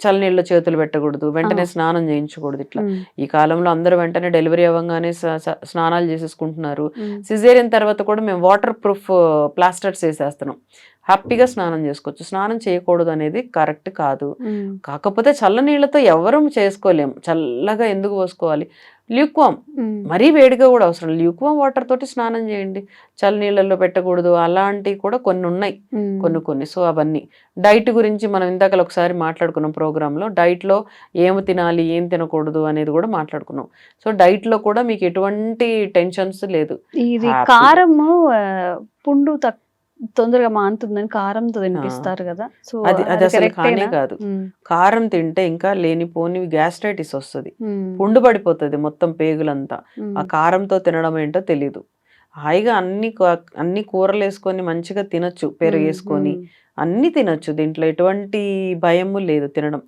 చల్లనీళ్ళు చేతులు పెట్టకూడదు వెంటనే. స్నానం చేయించకూడదు ఇట్లా. ఈ కాలంలో అందరూ వెంటనే డెలివరీ అవ్వగానే స్నానాలు చేసేసుకుంటున్నారు. సిజేరియన్ తర్వాత కూడా మేము వాటర్ ప్రూఫ్ ప్లాస్టర్స్ వేసేస్తున్నాం. హ్యాపీగా స్నానం చేసుకోవచ్చు. స్నానం చేయకూడదు అనేది కరెక్ట్ కాదు. కాకపోతే చల్ల నీళ్ళతో ఎవరూ చేసుకోలేం. చల్లగా ఎందుకు పోసుకోవాలి? ల్యూక్వామ్. మరీ వేడిగా కూడా అవసరం ల్యూక్వామ్ వాటర్ తోటి స్నానం చేయండి. చల్ల నీళ్ళల్లో పెట్టకూడదు. అలాంటివి కూడా కొన్ని ఉన్నాయి. కొన్ని కొన్ని. సో అవన్నీ. డైట్ గురించి మనం ఇందాక ఒకసారి మాట్లాడుకున్నాం ప్రోగ్రాంలో. డైట్లో ఏమి తినాలి ఏం తినకూడదు అనేది కూడా మాట్లాడుకున్నాం. సో డైట్లో కూడా మీకు ఎటువంటి టెన్షన్స్ లేదు. ఇది. కారము పుండు తక్- తొందరగా మానుతుందని కారంతో తినిపిస్తారు కదా. సో అది అది అసలు కానే? కాదు. కారం తింటే ఇంకా లేనిపోని గ్యాస్ట్రైటిస్ వస్తుంది. పుండు పడిపోతుంది మొత్తం పేగులంతా. ఆ కారంతో తినడం ఏంటో తెలీదు. హాయిగా అన్ని అన్ని కూరలు వేసుకొని మంచిగా తినొచ్చు పెరుగు వేసుకొని. అన్ని తినొచ్చు. దీంట్లో ఎటువంటి భయము లేదు తినడం.